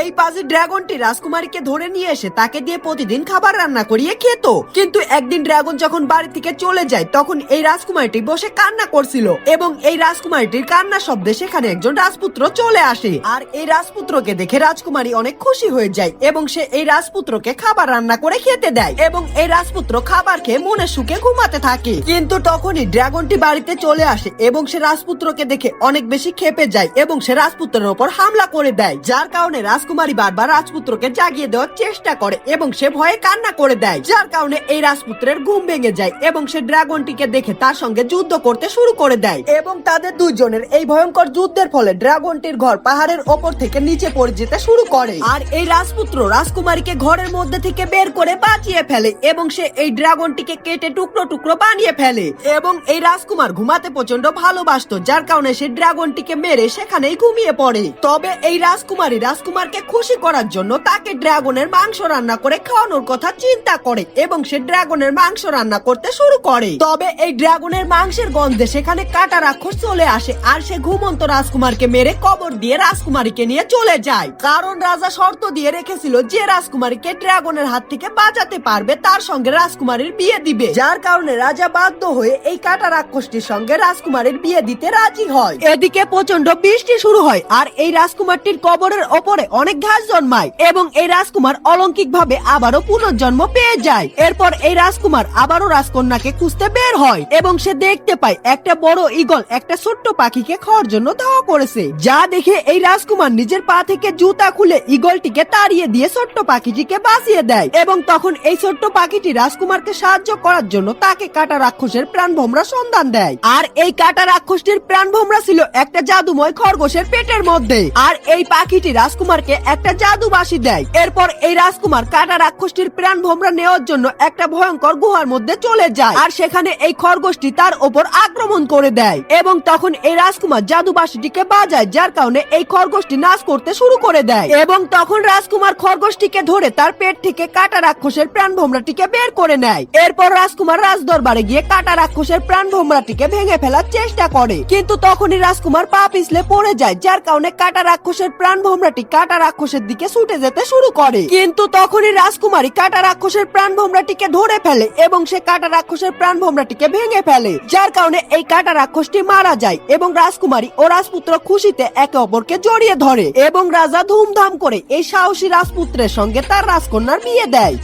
এই পাজি ড্রাগনটি রাজকুমারীকে ধরে নিয়ে এসে তাকে দিয়ে প্রতিদিন খাবার রান্না করিয়ে খেত। কিন্তু একদিন ড্রাগন যখন বাড়ি থেকে চলে যায়, তখন এই রাজকুমারীটি বসে কান্না করছিল এবং এই রাজকুমারীটির কান্না শব্দে সেখানে একজন রাজপুত্র চলে আসে। আর এই রাজপুত্রকে দেখে রাজকুমারী অনেক খুশি হয়ে যায় এবং সে এই রাজপুত্রকে খাবার রান্না করে খেতে দেয় এবং এই রাজপুত্র খাবার খেয়ে মনে সুখে ঘুমাতে থাকে। কিন্তু তখনই ড্রাগনটি বাড়িতে চলে আসে এবং সে রাজপুত্রকে দেখে অনেক বেশি খেপে যায় এবং সে রাজপুত্রের ওপর হামলা করে দেয়, যার কারণে রাজকুমারী বারবার রাজপুত্রকে জাগিয়ে দেওয়ার চেষ্টা করে এবং সে ভয়ে কান্না করে দেয়, যার কারণে এই রাজপুত্রের ঘুম ভেঙে যায় এবং সে ড্রাগনটিকে দেখে তার সঙ্গে যুদ্ধ করতে শুরু করে দেয় এবং তাদের দুইজনের এই ভয়ঙ্কর যুদ্ধের ফলে ড্রাগনটির ঘর পাহাড়ের ওপর থেকে নিচে পড়ে যেতে শুরু করে। আর এই রাজপুত্র রাজকুমারীকে ঘরের মধ্যে থেকে বের করে বাঁচিয়ে ফেলে এবং সে এই ড্রাগনটিকে কেটে টুকরো টুকরো বানিয়ে ফেলে এবং এই রাজকুমার ঘুমাতে প্রচণ্ড ভালোবাসতো, যার কারণে সে ড্রাগনটিকে মেরে সেখানেই ঘুমিয়ে পড়ে। তবে এই রাজকুমারী রাজকুমারকে খুশি করার জন্য তাকে ড্রাগনের মাংস রান্না করে খাওয়ানোর কথা চিন্তা করে এবং সে ড্রাগনের মাংস রান্না করতে শুরু করে। তবে এই ড্রাগনের মাংসের গন্ধে সেখানে কাটা রাক্ষস চলে আসে আর সে ঘুমন্ত রাজকুমারকে মেরে কবর দিয়ে রাজকুমারীকে নিয়ে চলে যায়। কারণ রাজা শর্ত দিয়ে রেখেছিল যে রাজকুমারীকে ড্রাগনের হাত থেকে বাঁচাতে পারবে, তার সঙ্গে রাজকুমারীর বিয়ে দিবে। যার কারণে রাজা বাধ্য হয়ে এই কাটা রাক্ষসটির সঙ্গে রাজকুমারীর বিয়ে দিতে রাজি হয়। এদিকে প্রচণ্ড বৃষ্টি শুরু হয় আর এই রাজকুমারটির কবরের ওপরে অনেক ঘাস জন্মায় এবং এই রাজকুমার অলৌকিক ভাবে আবারও পুনর্জন্ম পেয়ে যায়। এরপর এই রাজকুমার আবারও রাজকন্যাকে খুঁজতে বের হয় এবং সে দেখতে পায় একটা বড় ঈগল একটা ছোট্ট পাখিকে খাওয়ার জন্য ধাওয়া করেছে। যা দেখে এই রাজকুমার নিজের পা থেকে জুতা খুলে ঈগলটিকে তাড়িয়ে দিয়ে ছোট্ট পাখিটিকে বাঁচিয়ে দেয় এবং তখন এই ছোট্ট পাখিটি রাজকুমারকে সাহায্য করার জন্য তাকে কাটা রাক্ষসের প্রাণ ভোমরা সন্ধান দেয়। আর এই কাটা রাক্ষসটির প্রাণ ভোমরা ছিল একটা জাদুময় খরগোশের পেটের মধ্যে। আর এই পাখিটি রাজকুমারকে একটা জাদু বাসি দেয়। এরপর এই রাজকুমার কাটা রাক্ষসটির প্রাণ ভোমরা নেওয়ার জন্য একটা ভয়ঙ্কর গুহার মধ্যে চলে যায়। আর সেখানে এই খরগোশটি তার ওপর আক্রমণ করে দেয়। এবং তখন এই রাজকুমার জাদু বাসিটিকে বাজায়, যার কারণে এই খরগোশটি নাচ করতে শুরু করে দেয়। এবং তখন রাজকুমার খরগোশটিকে ধরে তার পেট থেকে কাটা রাক্ষসের প্রাণ ভোমরাটিকে বের করে নেয়। এরপর রাজকুমার রাজদরবারে গিয়ে কাটা রাক্ষসের প্রাণ ভোমরাটিকে ভেঙে ফেলার চেষ্টা করে। কিন্তু তখনই রাজকুমার পা পিছলে পড়ে যায়, যার কারণে কাটা রাক্ষসের প্রাণ ভোমরাটি কাটা রাক্ষসের দিকে ছুটে যেতে শুরু করে। কিন্তু তখনই রাজকুমারী কাটা রাক্ষসের প্রাণ ভোমরাটিকে ধরে ফেলে এবং সে কাটা রাক্ষসের প্রাণ ভোমরাটিকে ভেঙে ফেলে, যার কারণে এই কাটা রাক্ষসটি মারা যায় এবং রাজকুমারী ও রাজপুত্র খুশিতে একে অপরকে জড়িয়ে ধরে এবং রাজা ধুমধাম করে এই সাহসী রাজপুত্রের সঙ্গে তার রাজকন্যার বিয়ে দেয়।